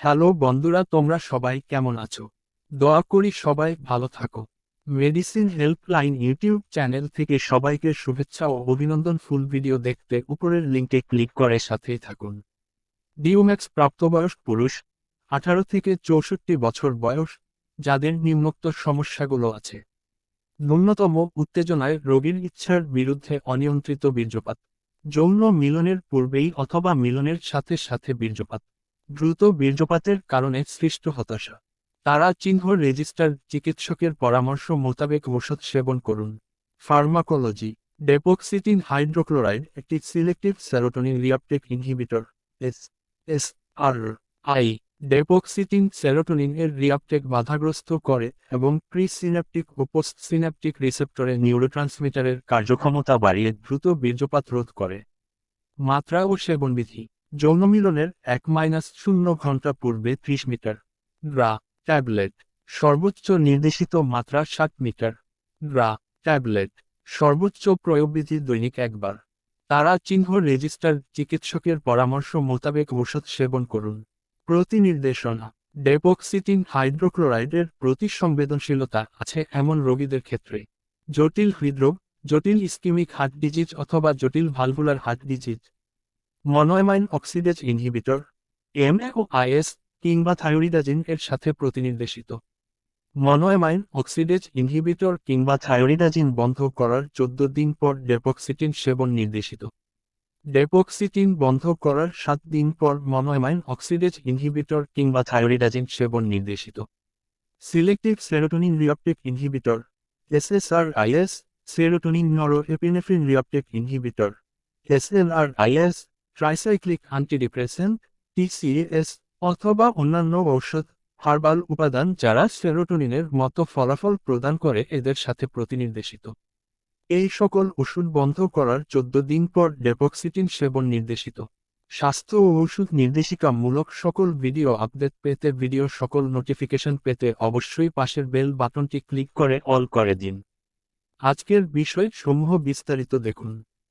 Hello বন্ধুরা, তোমরা সবাই কেমন আছো? দোয়া করি সবাই ভালো থাকো। মেডিসিন হেল্পলাইন ইউটিউব চ্যানেল থেকে সবাইকে শুভেচ্ছা ও অভিনন্দন। ফুল ভিডিও দেখতে উপরের লিঙ্কে ক্লিক করে সাথেই থাকুন। ডিউম্যাক্স প্রাপ্তবয়স্ক পুরুষ, আঠারো থেকে চৌষট্টি বছর বয়স, যাদের নিম্নোক্ত সমস্যাগুলো আছে। ন্যূনতম উত্তেজনায় রোগীর ইচ্ছার বিরুদ্ধে অনিয়ন্ত্রিত বীর্যপাত। যৌন মিলনের পূর্বেই অথবা মিলনের সাথে সাথে বীর্যপাত। দ্রুত বীর্যপাতের কারণে সৃষ্ট হতাশা। তারা চিহ্ন রেজিস্টার চিকিৎসকের পরামর্শ মোতাবেক ওষুধ সেবন করুন। ফার্মাকোলজি। ডেপোক্সিটিন হাইড্রোক্লোরাইড একটি selective serotonin reuptake inhibitor, S S R. I. Dapoxetine serotonin এর রিয়াপটেক বাধাগ্রস্ত করে এবং প্রিসিন্যাপটিক ও পোস্টসিন্যাপটিক রিসেপ্টরে নিউরোট্রান্সমিটারের কার্যক্ষমতা বাড়িয়ে দ্রুত বীর্যপাত রোধ করে। মাত্রা ও সেবনবিধি। যৌন মিলনের এক মাইনাস শূন্য ঘণ্টা পূর্বে ত্রিশ মিটার। গ্রা ট্যাবলেট, সর্বোচ্চ নির্দেশিত মাত্রা ষাট মিটার। গ্রা ট্যাবলেট, সর্বোচ্চ প্রয়োগবিধি দৈনিক একবার। তারা চিহ্ন রেজিস্টার চিকিৎসকের পরামর্শ মোতাবেক ওষুধ সেবন করুন। প্রতি নির্দেশনা ডেপোক্সিটিন হাইড্রোক্লোরাইডের প্রতি সংবেদনশীলতা আছে এমন রোগীদের ক্ষেত্রে। জটিল হৃদরোগ, জটিল ইস্কিমিক হার্ট ডিজিজ অথবা জটিল valvular heart disease. Monoamine oxidase inhibitor M O IS কিংবা থাইরোইডাজিন এর সাথে প্রতিনির্দেশিত। মনোয়ামাইন অক্সিডেজ ইনহিবিটর কিংবা থাইরোইডাজিন বন্ধ করার চোদ্দ দিন পর ডেপক্সিটিন সেবন নির্দেশিত। ডেপক্সিটিন বন্ধ করার সাত দিন পর মনোয়ামাইন অক্সিডেজ ইনহিবিটর কিংবা থাইরোইডাজিন সেবন নির্দেশিত। Selective serotonin reuptake inhibitor SSRIs serotonin norepinephrine reuptake inhibitor SNRIs tricyclic antidepressant TCAs অথবা অন্যান্য ঔষধ, হার্বাল উপাদান যারা সেরোটোনিনের মতো ফলাফল প্রদান করে এদের সাথে প্রতিনির্দেশিত। এই সকল ওষুধ বন্ধ করার চোদ্দ দিন পর ডেপক্সিটিন সেবন নির্দেশিত। স্বাস্থ্য ও ওষুধ নির্দেশিকামূলক সকল ভিডিও আপডেট পেতে ভিডিও সকল নোটিফিকেশন পেতে অবশ্যই পাশের বেল বাটনটি ক্লিক করে অল করে দিন। আজকের বিষয় সমূহ বিস্তারিত দেখুন।